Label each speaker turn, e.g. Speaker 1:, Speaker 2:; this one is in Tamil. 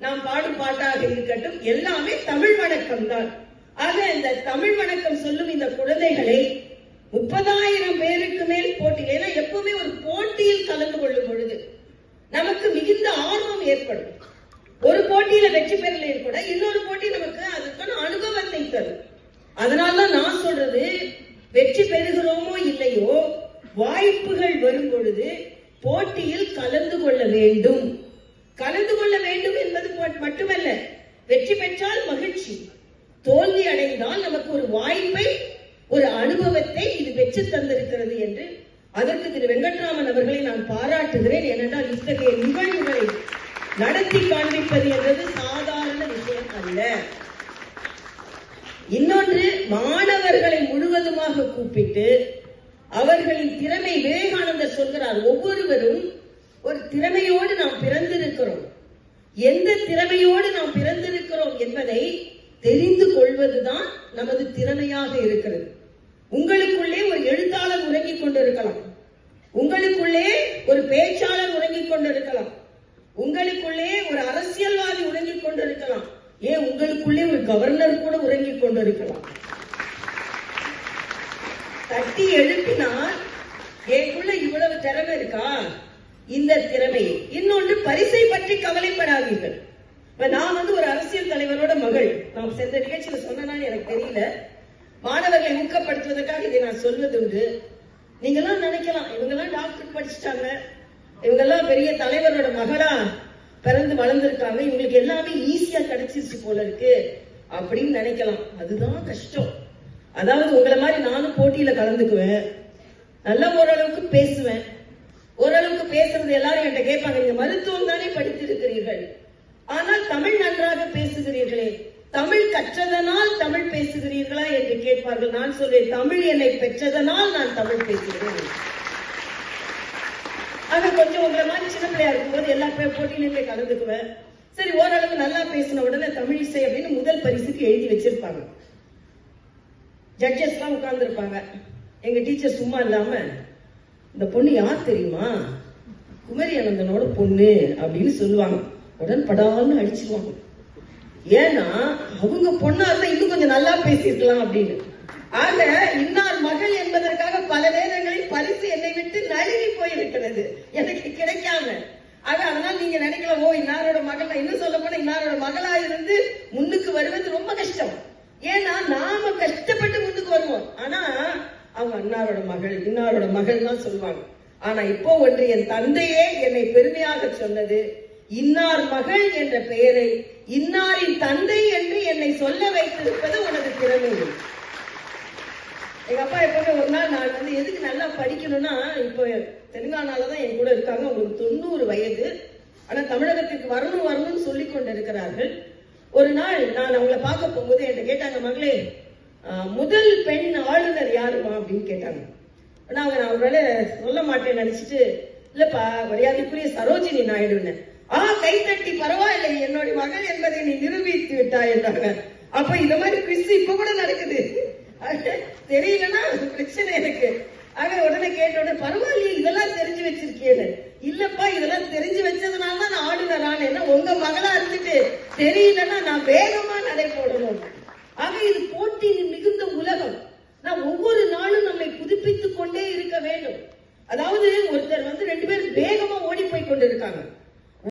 Speaker 1: நாம் பாடும் பாட்டாக இருக்கட்டும் எல்லாமே தமிழ் வணக்கம் தான் ஆக இந்த தமிழ் வணக்கம் சொல்லும் இந்த குழந்தைகளை முப்பதாயிரம் பேருக்கு மேல் போட்டி ஏன்னா எப்பவுமே ஒரு போட்டியில் கலந்து கொள்ளும் பொழுது நமக்கு மிகுந்த ஆர்வம் ஏற்படும். ஒரு போட்டியில வெற்றி பெறலையும் கூட இன்னொரு போட்டி நமக்கு அதுக்கான அனுபவத்தை தரும். அதனாலதான் நான் சொல்றது வெற்றி பெறுகிறோமோ இல்லையோ வாய்ப்புகள் வரும் பொழுது போட்டியில் கலந்து கொள்ள வேண்டும். கலந்து கொள்ள வேண்டும் என்பது மட்டுமல்ல வெற்றி பெற்றால் மகிழ்ச்சி. தோல்வி அடைந்தால் நமக்கு ஒரு வாய்ப்பை ஒரு அனுபவத்தை இது பெற்று தந்திருக்கிறது என்று அதற்கு திரு வெங்கட்ராமன் அவர்களை நான் பாராட்டுகிறேன். ஏனென்றால் இத்தகைய நிகழ்வுகளை நடத்தி காண்பிப்பது என்பது சாதாரண விஷயம் அல்ல. இன்னொன்று மாணவர்களை முழுவதுமாக கூப்பிட்டு அவர்களின் திறமை விவேகானந்தர் சொல்கிறார். ஒவ்வொருவரும் ஒரு திறமையோடு நாம் பிறந்திருக்கிறோம். எந்த திறமையோடு நாம் பிறந்திருக்கிறோம் என்பதை தெரிந்து கொள்வதுதான் நமது திறமையாக இருக்கிறது. உங்களுக்குள்ளே ஒரு எழுத்தாளர் உறங்கிக் கொண்டிருக்கலாம். உங்களுக்குள்ளே ஒரு பேச்சாளர் உறங்கிக் கொண்டிருக்கலாம். உங்களுக்குள்ளே ஒரு அரசியல்வாதி உறங்கிக் கொண்டிருக்கலாம். ஏன் உங்களுக்குள்ளே ஒரு கவர்னர் கூட உறங்கிக் கொண்டிருக்கலாம். தட்டி எழுப்பினால் எனக்குள்ள இவ்வளவு திறமை இருக்கா? இந்த திறமையை. இன்னொன்று பரிசை பற்றி கவலை கவலைப்படாதீர்கள் இப்ப நான் வந்து ஒரு அரசியல் தலைவரோட மகள். நான் சென்ற நிகழ்ச்சியில சொன்னேனான்னு எனக்கு தெரியல. மாணவர்களை ஊக்கப்படுத்துவதற்காக இதை நான் சொல்வதுண்டு நீங்கெல்லாம் நினைக்கலாம் இவங்கெல்லாம் டாக்டர் படிச்சுட்டாங்க. இவங்கெல்லாம் பெரிய தலைவரோட மகளா பிறந்து வளர்ந்துருக்காங்க. இவங்களுக்கு எல்லாமே ஈஸியா கிடைச்சிருச்சு போல இருக்கு அப்படின்னு நினைக்கலாம். அதுதான் கஷ்டம். அதாவது உங்களை மாதிரி நானும் போட்டியில கலந்துக்குவேன். நல்லா ஓரளவுக்கு பேசுவேன். ஓரளவுக்கு பேசுறது எல்லாரும் என்கிட்ட கேட்பாங்க. நீங்க மருத்துவம் தானே படித்திருக்கிறீர்கள். ஆனால் தமிழ் நன்றாக பேசுகிறீர்களே. தமிழ் கற்றதனால் தமிழ் பேசுகிறீர்களா என்று கேட்பார்கள். நான் சொல்வேன் தமிழ் என்னை பெற்றதனால் நான் தமிழ் பேசுகிறேன். ஆக கொஞ்சம் உங்களை மாதிரி சின்ன பிள்ளையா இருக்கும்போது எல்லா போட்டியிலுமே கலந்துக்குவேன். சரி ஓரளவு நல்லா பேசின உடனே தமிழ் இசை அப்படின்னு முதல் பரிசுக்கு எழுதி வச்சிருப்பாங்க. ஜட்ஜஸ் எல்லாம் உட்கார்ந்து இருப்பாங்க எங்க டீச்சர் சும்மா இல்லாம இந்த பொண்ணு யார் தெரியுமா? குமரி அனந்தனோட பொண்ணு அப்படின்னு சொல்லுவாங்க. உடன் படான்னு அடிச்சிருவாங்க ஏன்னா அவங்க பொண்ணா இருந்தா இன்னும் கொஞ்சம் நல்லா பேசியிருக்கலாம் அப்படின்னு. ஆக இன்னார் மகள் என்பதற்காக பல நேரங்களில் பரிசு என்னை விட்டு நழுவி போயிருக்கிறது. எனக்கு கிடைக்காம. ஆக அதனால நீங்க நினைக்கலாம் ஓ இன்னாரோட மகள் இன்னும் சொல்ல போனா இன்னாரோட மகளா இருந்து முன்னுக்கு வருவது ரொம்ப கஷ்டம். ஏன்னா நாம கஷ்டப்பட்டு முன்னுக்கு வருவோம். ஆனா அவங்க அன்னாரோட மகள் இன்னாரோட மகள் தான் சொல்லுவாங்க. ஆனா இப்போ ஒன்று என் தந்தையே என்னை பெருமையாக சொன்னது இன்னார் மகள் என்ற பெயரை இன்னாரின் தந்தை என்று என்னை சொல்ல வைத்திருப்பது உனது திறமை. எங்க அப்பா எப்பவுமே ஒரு நாள் நான் வந்து எதுக்கு நல்லா படிக்கணும்னா இப்போ தெலுங்கானால தான் என் கூட இருக்காங்க அவங்களுக்கு தொண்ணூறு வயது. ஆனா தமிழகத்துக்கு வரணும் வரணும்னு சொல்லி கொண்டு இருக்கிறார்கள் ஒரு நாள் நான் அவங்களை பார்க்க போகும்போது என்கிட்ட கேட்டாங்க மகளே முதல் பெண் ஆளுநர் கேட்டாங்க ஆனா அவங்க நான் அவரால சொல்ல மாட்டேன்னு நினைச்சிட்டு இல்லப்பா மரியாதைக்குரிய சரோஜினி நாயுடுன்னு ஆ கைத்தட்டி பரவாயில்லை என்னுடைய மகள் என்பதை நீ நிரூபித்து விட்டாய் என்றாங்க. அப்ப இந்த மாதிரி குவிஸ் இப்ப கூட நடக்குது. தெரியலன்னா பிரச்சனை எனக்கு. ஆக உடனே கேட்ட உடனே பரவாயில்லையே இதெல்லாம் தெரிஞ்சு வச்சிருக்கேன்னு. இல்லப்பா இதெல்லாம் தெரிஞ்சு வச்சதுனால தான் நான் ஆளுநர் ஆனேன்னா உங்க மகளா இருந்துட்டு தெரியலன்னா நான் வேகமா நடை போடணும். ஆக இது போட்டி மிகுந்த உலகம் நான் ஒவ்வொரு நாளும் நம்மை புதுப்பித்துக் கொண்டே இருக்க வேண்டும் அதாவது ஒருத்தர் வந்து ரெண்டு பேரும் வேகமா ஓடி போய் கொண்டிருக்காங்க.